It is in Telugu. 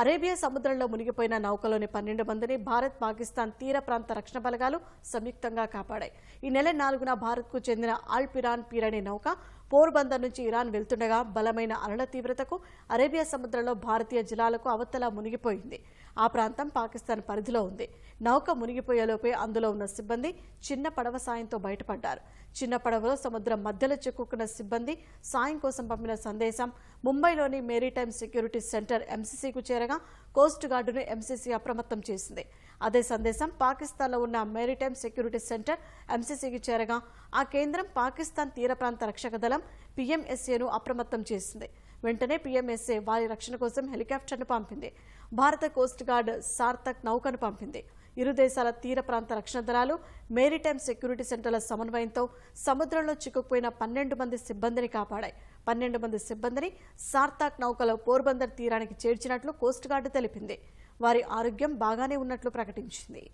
అరేబియా సముద్రంలో మునిగిపోయిన నౌకలోని పన్నెండు మందిని భారత్ పాకిస్తాన్ తీర ప్రాంత రక్షణ బలగాలు సంయుక్తంగా కాపాడాయి. ఈ నెల నాలుగున భారత్కు చెందిన ఆల్ పిరాన్ పీరనే నౌక పోర్బందర్ నుంచి ఇరాన్ వెళ్తుండగా బలమైన అలల తీవ్రతకు అరేబియా సముద్రంలో భారతీయ జలాలకు అవతల మునిగిపోయింది. ఆ ప్రాంతం పాకిస్తాన్ పరిధిలో ఉంది. నౌక మునిగిపోయేలోపే అందులో ఉన్న సిబ్బంది చిన్న పడవ సాయంతో బయటపడ్డారు. చిన్న పడవలో సముద్రం మధ్యలో చిక్కుకున్న సిబ్బంది సాయం కోసం పంపిన సందేశం ముంబైలోని మేరీటైమ్ సెక్యూరిటీ సెంటర్ ఎంసీసీకు చేరగా కోస్ట్ గార్డును ఎంసీసీ అప్రమత్తం చేసింది. అదే సందేశం పాకిస్తాన్లో ఉన్న మేరీటైమ్ సెక్యూరిటీ సెంటర్ ఎంసీసీకి చేరగా ఆ కేంద్రం పాకిస్తాన్ తీర ప్రాంత రక్షక దళం పీఎంఎస్ఏను అప్రమత్తం చేసింది. వెంటనే పీఎంఎస్ఏ వారి రక్షణ కోసం హెలికాప్టర్ను పంపింది. భారత కోస్ట్ గార్డ్ సార్థక్ నౌకను పంపింది. ఇరు దేశాల తీర ప్రాంత రక్షణ దళాలు మేరీటైమ్ సెక్యూరిటీ సెంటర్ల సమన్వయంతో సముద్రంలో చిక్కుకుపోయిన పన్నెండు మంది సిబ్బందిని కాపాడాయి. పన్నెండు మంది సిబ్బందిని సార్థాక్ నౌకలో పోర్బందర్ తీరానికి చేర్చినట్లు కోస్ట్ గార్డు తెలిపింది. వారి ఆరోగ్యం బాగానే ఉన్నట్లు ప్రకటించింది.